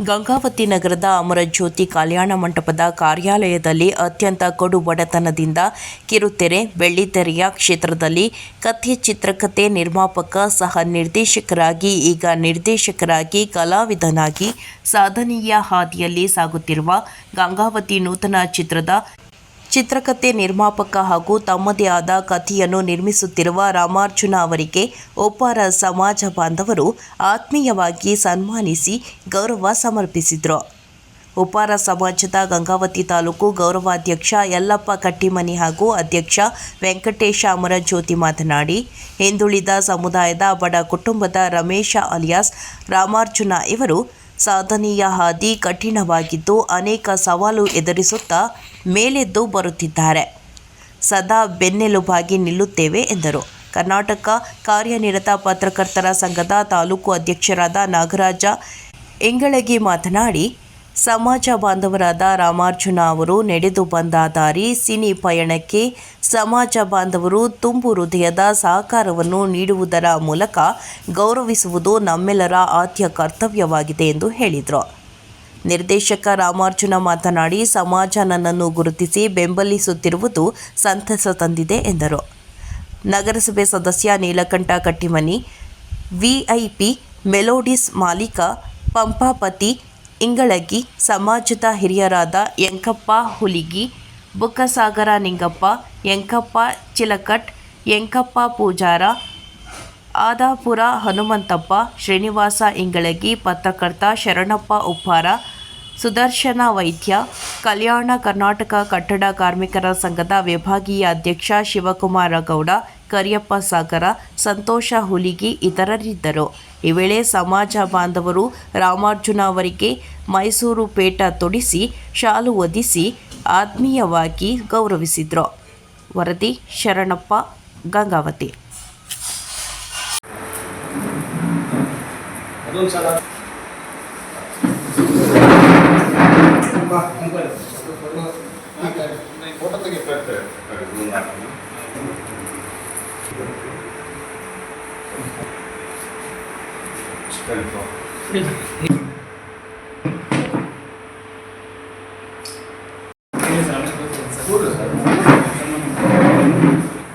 ಗಂಗಾವತಿ ನಗರದ ಅಮರಜ್ಯೋತಿ ಕಲ್ಯಾಣ ಮಂಟಪದ ಕಾರ್ಯಾಲಯದಲ್ಲಿ ಅತ್ಯಂತ ಕಡು ಬಡತನದಿಂದ ಕಿರುತೆರೆ, ಬೆಳ್ಳಿತೆರೆಯ ಕ್ಷೇತ್ರದಲ್ಲಿ ಕಥೆ ಚಿತ್ರಕಥೆ ನಿರ್ಮಾಪಕ ಸಹ ನಿರ್ದೇಶಕರಾಗಿ, ಈಗ ನಿರ್ದೇಶಕರಾಗಿ ಕಲಾವಿದನಾಗಿ ಸಾಧನೀಯ ಹಾದಿಯಲ್ಲಿ ಸಾಗುತ್ತಿರುವ ಗಂಗಾವತಿ ನೂತನ ಚಿತ್ರದ ಚಿತ್ರಕಥೆ ನಿರ್ಮಾಪಕ ಹಾಗೂ ತಮ್ಮದೇ ಆದ ಕಥೆಯನ್ನು ನಿರ್ಮಿಸುತ್ತಿರುವ ರಾಮಾರ್ಜುನ ಅವರಿಗೆ ಒಪ್ಪಾರ ಸಮಾಜ ಬಾಂಧವರು ಆತ್ಮೀಯವಾಗಿ ಸನ್ಮಾನಿಸಿ ಗೌರವ ಸಮರ್ಪಿಸಿದರು. ಉಪಾರ ಸಮಾಜದ ಗಂಗಾವತಿ ತಾಲೂಕು ಗೌರವಾಧ್ಯಕ್ಷ ಯಲ್ಲಪ್ಪ ಕಟ್ಟಿಮನಿ ಹಾಗೂ ಅಧ್ಯಕ್ಷ ವೆಂಕಟೇಶ ಅಮರಜ್ಯೋತಿ ಮಾತನಾಡಿ, ಹಿಂದುಳಿದ ಸಮುದಾಯದ ಬಡ ಕುಟುಂಬದ ರಮೇಶ ಅಲಿಯಾಸ್, ರಾಮಾರ್ಜುನ ಇವರು ಸಾಧನೆಯ ಹಾದಿ ಕಠಿಣವಾಗಿದ್ದು ಅನೇಕ ಸವಾಲು ಎದುರಿಸುತ್ತಾ ಮೇಲೆದ್ದು ಬರುತ್ತಿದ್ದಾರೆ. ಸದಾ ಬೆನ್ನೆಲುಬಾಗಿ ನಿಲ್ಲುತ್ತೇವೆ ಎಂದರು. ಕರ್ನಾಟಕ ಕಾರ್ಯನಿರತ ಪತ್ರಕರ್ತರ ಸಂಘದ ತಾಲೂಕು ಅಧ್ಯಕ್ಷರಾದ ನಾಗರಾಜ ಎಂಗಳಗಿ ಮಾತನಾಡಿ ಸಮಾಜ ಬಾಂಧವರಾದ ರಾಮಾರ್ಜುನ ಅವರು ನಡೆದು ಬಂದ ದಾರಿ ಸಿನಿ ಪಯಣಕ್ಕೆ ಸಮಾಜ ಬಾಂಧವರು ತುಂಬು ಹೃದಯದ ಸಹಕಾರವನ್ನು ನೀಡುವುದರ ಮೂಲಕ ಗೌರವಿಸುವುದು ನಮ್ಮೆಲ್ಲರ ಆದ್ಯ ಕರ್ತವ್ಯವಾಗಿದೆ ಎಂದು ಹೇಳಿದರು. ನಿರ್ದೇಶಕ ರಾಮಾರ್ಜುನ ಮಾತನಾಡಿ, ಸಮಾಜ ನನ್ನನ್ನು ಗುರುತಿಸಿ ಬೆಂಬಲಿಸುತ್ತಿರುವುದು ಸಂತಸ ತಂದಿದೆ ಎಂದರು. ನಗರಸಭೆ ಸದಸ್ಯ ನೀಲಕಂಠ ಕಟ್ಟಿಮನಿ, ವಿಐಪಿ ಮೆಲೋಡಿಸ್ ಮಾಲೀಕ ಪಂಪಾಪತಿ ಇಂಗಳಗಿ ಸಮಾಜದ ಹಿರಿಯರಾದ ಯಂಕಪ್ಪ ಹುಲಿಗಿ, ಬುಕ್ಕಸಾಗರ ನಿಂಗಪ್ಪ, ಯಂಕಪ್ಪ ಚಿಲಕಟ್, ಯಂಕಪ್ಪ ಪೂಜಾರ, ಆದಾಪುರ ಹನುಮಂತಪ್ಪ, ಶ್ರೀನಿವಾಸ ಇಂಗಳಗಿ, ಪತ್ರಕರ್ತ ಶರಣಪ್ಪ ಉಪ್ಪಾರ, ಸುದರ್ಶನ ವೈದ್ಯ, ಕಲ್ಯಾಣ ಕರ್ನಾಟಕ ಕಟ್ಟಡ ಕಾರ್ಮಿಕರ ಸಂಘದ ವಿಭಾಗೀಯ ಅಧ್ಯಕ್ಷ ಶಿವಕುಮಾರ ಗೌಡ ಕರಿಯಪ್ಪ ಸಾಗರ, ಸಂತೋಷ ಹುಲಿಗಿ ಇತರರಿದ್ದರು. ಈ ವೇಳೆ ಸಮಾಜ ಬಾಂಧವರು ರಾಮಾರ್ಜುನ ಅವರಿಗೆ ಮೈಸೂರು ಪೇಟ ತೊಡಿಸಿ, ಶಾಲು ಒದಿಸಿ ಆತ್ಮೀಯವಾಗಿ ಗೌರವಿಸಿದರು. ವರದಿ ಶರಣಪ್ಪ, ಗಂಗಾವತಿ.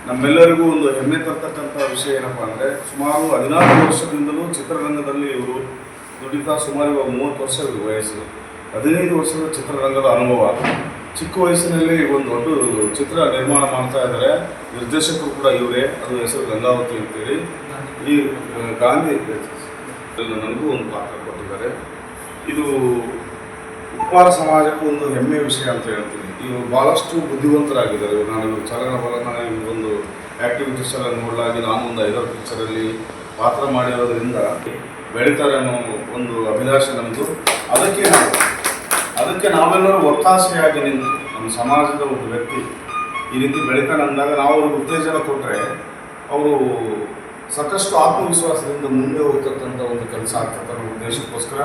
ನಮ್ಮೆಲ್ಲರಿಗೂ ಒಂದು ಹೆಮ್ಮೆ ತರ್ತಕ್ಕಂಥ ವಿಷಯ ಏನಪ್ಪ ಅಂದರೆ ಸುಮಾರು ಹದಿನಾರು ವರ್ಷದಿಂದಲೂ ಚಿತ್ರರಂಗದಲ್ಲಿ ಇವರು ದುಡಿತಾ ಸುಮಾರು ಇವಾಗ ಮೂವತ್ತು ವರ್ಷ ವಯಸ್ಸು. ಹದಿನೈದು ವರ್ಷದ ಚಿತ್ರರಂಗದ ಅನುಭವ. ಚಿಕ್ಕ ವಯಸ್ಸಿನಲ್ಲಿ ಒಂದು ದೊಡ್ಡ ಚಿತ್ರ ನಿರ್ಮಾಣ ಮಾಡ್ತಾ ಇದ್ದಾರೆ. ನಿರ್ದೇಶಕರು ಕೂಡ ಇವರೇ. ಅದು ಹೆಸರು ಗಂಗಾವತಿ ಅಂತೇಳಿ. ಈ ಗಾಂಧಿ ನನಗೂ ಒಂದು ಪಾತ್ರ ಕೊಟ್ಟಿದ್ದಾರೆ. ಇದು ಕುಮಾರ ಸಮಾಜಕ್ಕೂ ಒಂದು ಹೆಮ್ಮೆಯ ವಿಷಯ ಅಂತ ಹೇಳ್ತೀನಿ. ಇವರು ಭಾಳಷ್ಟು ಬುದ್ಧಿವಂತರಾಗಿದ್ದಾರೆ. ನಾನು ಚಲನ ಇವ್ರ ಒಂದು ಆ್ಯಕ್ಟಿವಿಟೀಸ್ ಎಲ್ಲ ನೋಡಲಾಗಿ ನಾನು ಒಂದು ಐದಾರು ಪಿಕ್ಚರಲ್ಲಿ ಪಾತ್ರ ಮಾಡಿರೋದ್ರಿಂದ ಬೆಳೀತಾರೆ ಅನ್ನೋ ಒಂದು ಅಭಿಲಾಷೆ ನಮ್ಮದು ಅದಕ್ಕೆ ಅದಕ್ಕೆ ನಾವೆಲ್ಲರೂ ಒತ್ತಾಸೆಯಾಗಿ ನಿಂತು, ನಮ್ಮ ಸಮಾಜದ ಒಬ್ಬ ವ್ಯಕ್ತಿ ಈ ರೀತಿ ಬೆಳೀತಾನೆ ಅಂದಾಗ ನಾವು ಅವ್ರಿಗೆ ಉತ್ತೇಜನ ಕೊಟ್ಟರೆ ಅವರು ಸಾಕಷ್ಟು ಆತ್ಮವಿಶ್ವಾಸದಿಂದ ಮುಂದೆ ಹೋಗ್ತಕ್ಕಂಥ ಒಂದು ಕೆಲಸ ನಮ್ಮ ಉದ್ದೇಶಕ್ಕೋಸ್ಕರ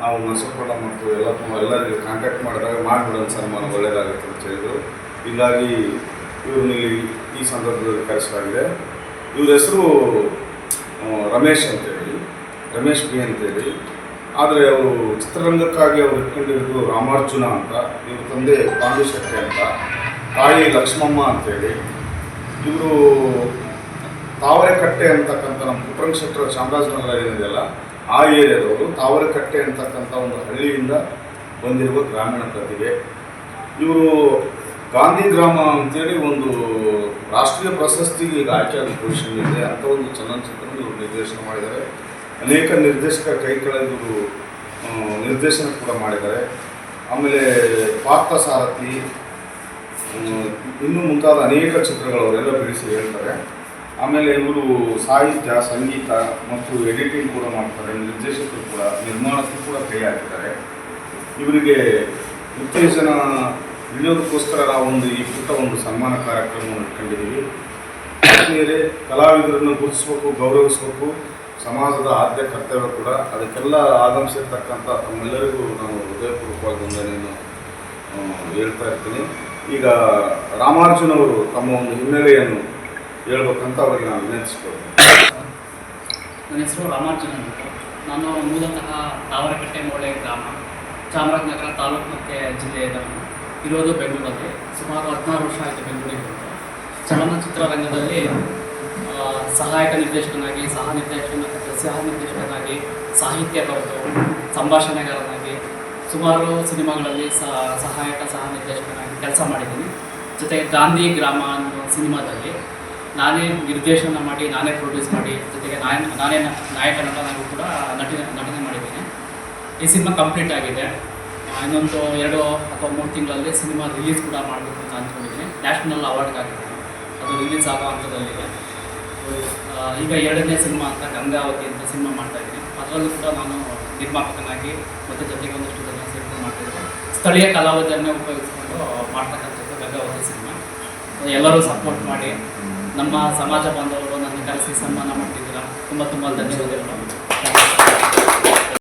ನಾವು ನರಸಪ್ಪಣ್ಣ ಮತ್ತು ಎಲ್ಲ ಎಲ್ಲರಿಗೂ ಕಾಂಟ್ಯಾಕ್ಟ್ ಮಾಡಿದಾಗ ಮಾಡಿಬಿಡೋಣ ಸನ್ಮಾನ ಒಳ್ಳೆಯದಾಗುತ್ತೆ ಅಂತ ಹೇಳಿದರು. ಹೀಗಾಗಿ ಇವ್ರನ್ನ ಈ ಸಂದರ್ಭದಲ್ಲಿ ಕರೆಸಲಾಗಿದೆ. ಇವ್ರ ಹೆಸರು ರಮೇಶ್ ಅಂತೇಳಿ ರಮೇಶ್ ಬಿ ಅಂತೇಳಿ ಆದರೆ ಅವರು ಚಿತ್ರರಂಗಕ್ಕಾಗಿ ಅವರು ಇಟ್ಕೊಂಡಿರೋದು ರಾಮಾರ್ಜುನ ಅಂತ, ಇವ್ರ ತಂದೆ ಪಾಂಡುಶೆಟ್ಟಿ ಅಂತ, ತಾಯಿ ಲಕ್ಷ್ಮಮ್ಮ ಅಂತೇಳಿ ಇವರು ತಾವರೆಕಟ್ಟೆ ಅಂತಕ್ಕಂಥ ನಮ್ಮ ಕುಟುಂಬ ಚಾಮರಾಜನಗರ ಏನಿದೆಯಲ್ಲ, ಆ ಏರಿಯಾದವರು ತಾವರೆಕಟ್ಟೆ ಅಂತಕ್ಕಂಥ ಒಂದು ಹಳ್ಳಿಯಿಂದ ಬಂದಿರುವ ಗ್ರಾಮೀಣ ಪ್ರತಿಭೆ. ಇವರು ಗಾಂಧಿ ಗ್ರಾಮ ಅಂತೇಳಿ ಒಂದು ರಾಷ್ಟ್ರೀಯ ಪ್ರಶಸ್ತಿಗೆ ಈಗ ಆಯ್ಕೆಯಾದ ಪೊಸಿಷನ್ ಇದೆ. ಅಂತ ಒಂದು ಚಲನಚಿತ್ರವನ್ನು ಇವರು ನಿರ್ದೇಶನ ಮಾಡಿದ್ದಾರೆ. ಅನೇಕ ನಿರ್ದೇಶಕ ಕೈ ನಿರ್ದೇಶನ ಕೂಡ ಮಾಡಿದ್ದಾರೆ. ಆಮೇಲೆ ಪಾರ್ಥಸಾರಥಿ ಇನ್ನೂ ಮುಂತಾದ ಅನೇಕ ಚಿತ್ರಗಳವರೆಲ್ಲ ಬಿಡಿಸಿ ಹೇಳ್ತಾರೆ. ಆಮೇಲೆ ಇವರು ಸಾಹಿತ್ಯ, ಸಂಗೀತ ಮತ್ತು ಎಡಿಟಿಂಗ್ ಕೂಡ ಮಾಡ್ತಾರೆ, ನಿರ್ದೇಶಕರು ಕೂಡ, ನಿರ್ಮಾಣಕ್ಕೂ ಕೂಡ ಕೈ ಹಾಕಿದ್ದಾರೆ. ಇವರಿಗೆ ಉತ್ತೇಜನ ನೀಡೋದಕ್ಕೋಸ್ಕರ ನಾವು ಒಂದು ಈ ಪುಟ್ಟ ಒಂದು ಸನ್ಮಾನ ಕಾರ್ಯಕ್ರಮವನ್ನು ಇಟ್ಕೊಂಡಿದ್ದೀವಿ. ಮೇಲೆ ಕಲಾವಿದರನ್ನು ಗುರುತಿಸಬೇಕು, ಗೌರವಿಸಬೇಕು, ಸಮಾಜದ ಆದ್ಯ ಕರ್ತವ್ಯ ಕೂಡ. ಅದಕ್ಕೆಲ್ಲ ಆಗಮಿಸಿರ್ತಕ್ಕಂಥ ತಮ್ಮೆಲ್ಲರಿಗೂ ನಾನು ಹೃದಯಪೂರ್ವಕವಾಗಿ ವಂದನೆಯನ್ನು ಹೇಳ್ತಾ ಇರ್ತೀನಿ. ಈಗ ರಾಮಾರ್ಜುನವರು ತಮ್ಮ ಒಂದು ಹಿನ್ನೆಲೆಯನ್ನು ಹೇಳ್ಬೇಕಂತ ಅವರಿಗೆ ನಾನು ವಿನಂತಿಸ್ಕೊಳ್ತೀನಿ. ನನ್ನ ಹೆಸರು ರಾಮಾರ್ಜುನ ನಾನು ಮೂಲತಃ ತಾವರಕಟ್ಟೆ ಮೋಳೆ ಗ್ರಾಮ, ಚಾಮರಾಜನಗರ ತಾಲೂಕು ಮತ್ತು ಜಿಲ್ಲೆಯದವನು ಇರೋದು ಬೆಂಗಳೂರಲ್ಲಿ. ಸುಮಾರು ಹದಿನಾರು ವರ್ಷ ಆಯಿತು ಬೆಂಗಳೂರಿಗೆ ಚಲನಚಿತ್ರ ರಂಗದಲ್ಲಿ ಸಹಾಯಕ ನಿರ್ದೇಶಕನಾಗಿ, ಸಹ ನಿರ್ದೇಶನ ಸಹ ನಿರ್ದೇಶಕನಾಗಿ, ಸಾಹಿತ್ಯ ಬರೆದು, ಸಂಭಾಷಣೆಗಾರನಾಗಿ, ಸುಮಾರು ಸಿನಿಮಾಗಳಲ್ಲಿ ಸಹ ಸಹಾಯಕ, ಸಹ ನಿರ್ದೇಶಕನಾಗಿ ಕೆಲಸ ಮಾಡಿದ್ದೀನಿ. ಜೊತೆಗೆ ಗಾಂಧಿ ಗ್ರಾಮ ಅನ್ನೋ ಸಿನಿಮಾದಲ್ಲಿ ನಾನೇ ನಿರ್ದೇಶನ ಮಾಡಿ, ನಾನೇ ಪ್ರೊಡ್ಯೂಸ್ ಮಾಡಿ, ಜೊತೆಗೆ ನಾನೇ ನಾನೇ ನಾಯಕ ನಟನಾಗೂ ಕೂಡ ನಟನೆ ನಟನೆ ಮಾಡಿದ್ದೀನಿ. ಈ ಸಿನಿಮಾ ಕಂಪ್ಲೀಟ್ ಆಗಿದೆ. ಇನ್ನೊಂದು ಎರಡು ಅಥವಾ ಮೂರು ತಿಂಗಳಲ್ಲಿ ಸಿನಿಮಾ ರಿಲೀಸ್ ಕೂಡ ಮಾಡಬೇಕು ಅಂತ ಅಂದ್ಕೊಂಡಿದ್ದೀನಿ ನ್ಯಾಷನಲ್ ಅವಾರ್ಡ್ಗಾಗಿದೆ ಅದು ರಿಲೀಸ್ ಆಗೋ ಹಂತದಲ್ಲಿದೆ. ಈಗ ಎರಡನೇ ಸಿನಿಮಾ ಅಂತ ಗಂಗಾವತಿ ಅಂತ ಸಿನಿಮಾ ಮಾಡ್ತಾ ಇದ್ದೀನಿ. ಅದರಲ್ಲೂ ಕೂಡ ನಾನು ನಿರ್ಮಾಪಕನಾಗಿ ಮತ್ತು ಜೊತೆಗೆ ಒಂದಷ್ಟು ಜನ ಸೇರ್ಕೊಂಡು ಮಾಡ್ತಿದ್ದೆ. ಸ್ಥಳೀಯ ಕಲಾವಿದರನ್ನೇ ಉಪಯೋಗಿಸ್ಕೊಂಡು ಮಾಡ್ತಕ್ಕಂಥದ್ದು ಗಂಗಾವತಿ ಸಿನಿಮಾ. ಎಲ್ಲರೂ ಸಪೋರ್ಟ್ ಮಾಡಿ ನಮ್ಮ ಸಮಾಜ ಬಾಂಧವರು ನನ್ನ ಕರೆಸಿ ಸನ್ಮಾನ ಮಾಡ್ತಿದ್ದೀರಾ. ತುಂಬ ತುಂಬ ಧನ್ಯವಾದಗಳು.